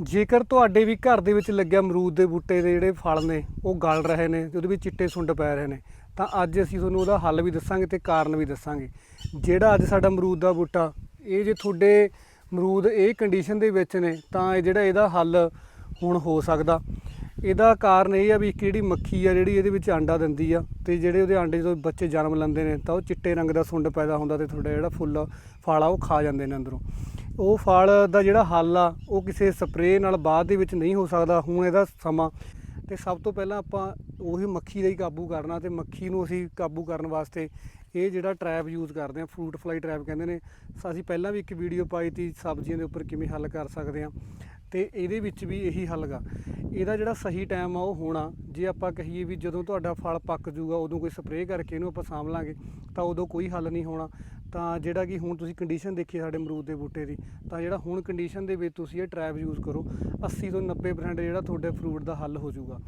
ਜੇਕਰ ਤੁਹਾਡੇ ਵੀ ਘਰ ਦੇ ਵਿੱਚ ਲੱਗਿਆ ਅਮਰੂਦ ਦੇ ਬੂਟੇ ਦੇ ਜਿਹੜੇ ਫਲ ਨੇ, ਉਹ ਗਲ ਰਹੇ ਨੇ ਤੇ ਉਹਦੇ ਵਿੱਚ ਚਿੱਟੇ ਸੁੰਡ ਪੈ ਰਹੇ ਨੇ, ਤਾਂ ਅੱਜ ਅਸੀਂ ਤੁਹਾਨੂੰ ਉਹਦਾ ਹੱਲ ਵੀ ਦੱਸਾਂਗੇ ਤੇ ਕਾਰਨ ਵੀ ਦੱਸਾਂਗੇ। ਜਿਹੜਾ ਅੱਜ ਸਾਡਾ ਅਮਰੂਦ ਦਾ ਬੂਟਾ, ਇਹ ਜੇ ਤੁਹਾਡੇ ਅਮਰੂਦ ਇਹ ਕੰਡੀਸ਼ਨ ਦੇ ਵਿੱਚ ਨੇ, ਤਾਂ ਇਹ ਜਿਹੜਾ ਇਹਦਾ ਹੱਲ ਹੁਣ ਹੋ ਸਕਦਾ। ਇਹਦਾ ਕਾਰਨ ਇਹ ਆ ਵੀ ਇੱਕ ਜਿਹੜੀ ਮੱਖੀ ਆ, ਜਿਹੜੀ ਇਹਦੇ ਵਿੱਚ ਆਂਡਾ ਦਿੰਦੀ ਆ, ਤੇ ਜਿਹੜੇ ਉਹਦੇ ਆਂਡੇ ਜਦੋਂ ਬੱਚੇ ਜਨਮ ਲੈਂਦੇ ਨੇ, ਤਾਂ ਉਹ ਚਿੱਟੇ ਰੰਗ ਦਾ ਸੁੰਡ ਪੈਦਾ ਹੁੰਦਾ ਤੇ ਤੁਹਾਡਾ ਜਿਹੜਾ ਫੁੱਲ, ਫਲ ਆ, ਉਹ ਖਾ ਜਾਂਦੇ ਨੇ ਅੰਦਰੋਂ। ਉਹ ਫਲ ਦਾ ਜਿਹੜਾ ਹੱਲ ਆ, ਉਹ ਕਿਸੇ ਸਪਰੇਅ ਨਾਲ ਬਾਅਦ ਦੇ ਵਿੱਚ ਨਹੀਂ ਹੋ ਸਕਦਾ, ਹੁਣ ਇਹਦਾ ਸਮਾਂ। ਤੇ ਸਭ ਤੋਂ ਪਹਿਲਾਂ ਆਪਾਂ ਉਹੀ ਮੱਖੀ ਦਾ ਹੀ ਕਾਬੂ ਕਰਨਾ ਤੇ ਮੱਖੀ ਨੂੰ ਅਸੀਂ ਕਾਬੂ ਕਰਨ ਵਾਸਤੇ ਇਹ ਜਿਹੜਾ ਟ੍ਰੈਪ ਯੂਜ਼ ਕਰਦੇ ਆ ਫਰੂਟ ਫਲਾਈ ਟ੍ਰੈਪ ਕਹਿੰਦੇ ਨੇ, ਅਸੀਂ ਪਹਿਲਾਂ ਵੀ ਇੱਕ ਵੀਡੀਓ ਪਾਈ ਤੀ ਸਬਜ਼ੀਆਂ ਦੇ ਉੱਪਰ ਕਿਵੇਂ ਹੱਲ ਕਰ ਸਕਦੇ ਆ। ਤੇ ਇਹਦੇ ਵਿੱਚ ਵੀ ਇਹੀ ਹੱਲ ਗਾ। ਇਹਦਾ ਜਿਹੜਾ ਸਹੀ ਟਾਈਮ ਆ ਉਹ ਹੋਣਾ। ਜੇ ਆਪਾਂ ਕਹੀਏ ਵੀ ਜਦੋਂ ਤੁਹਾਡਾ ਫਲ ਪੱਕ ਜੂਗਾ ਉਦੋਂ ਕੋਈ ਸਪਰੇਅ ਕਰਕੇ ਇਹਨੂੰ ਆਪਾਂ ਸਾਂਭ ਲਾਂਗੇ, ਤਾਂ ਉਦੋਂ ਕੋਈ ਹੱਲ ਨਹੀਂ ਹੋਣਾ। ਤਾਂ ਜਿਹੜਾ ਕਿ ਹੁਣ ਤੁਸੀਂ ਕੰਡੀਸ਼ਨ ਦੇਖੀ ਸਾਡੇ ਅਮਰੂਦ ਦੇ ਬੂਟੇ ਦੀ, ਤਾਂ ਜਿਹੜਾ ਹੁਣ ਕੰਡੀਸ਼ਨ ਦੇ ਵਿੱਚ ਤੁਸੀਂ ਇਹ ਟ੍ਰੈਪ ਯੂਜ਼ ਕਰੋ। 80 ਤੋਂ 90% ਜਿਹੜਾ ਤੁਹਾਡੇ ਫਰੂਟ ਦਾ ਹੱਲ ਹੋ ਜਾਊਗਾ।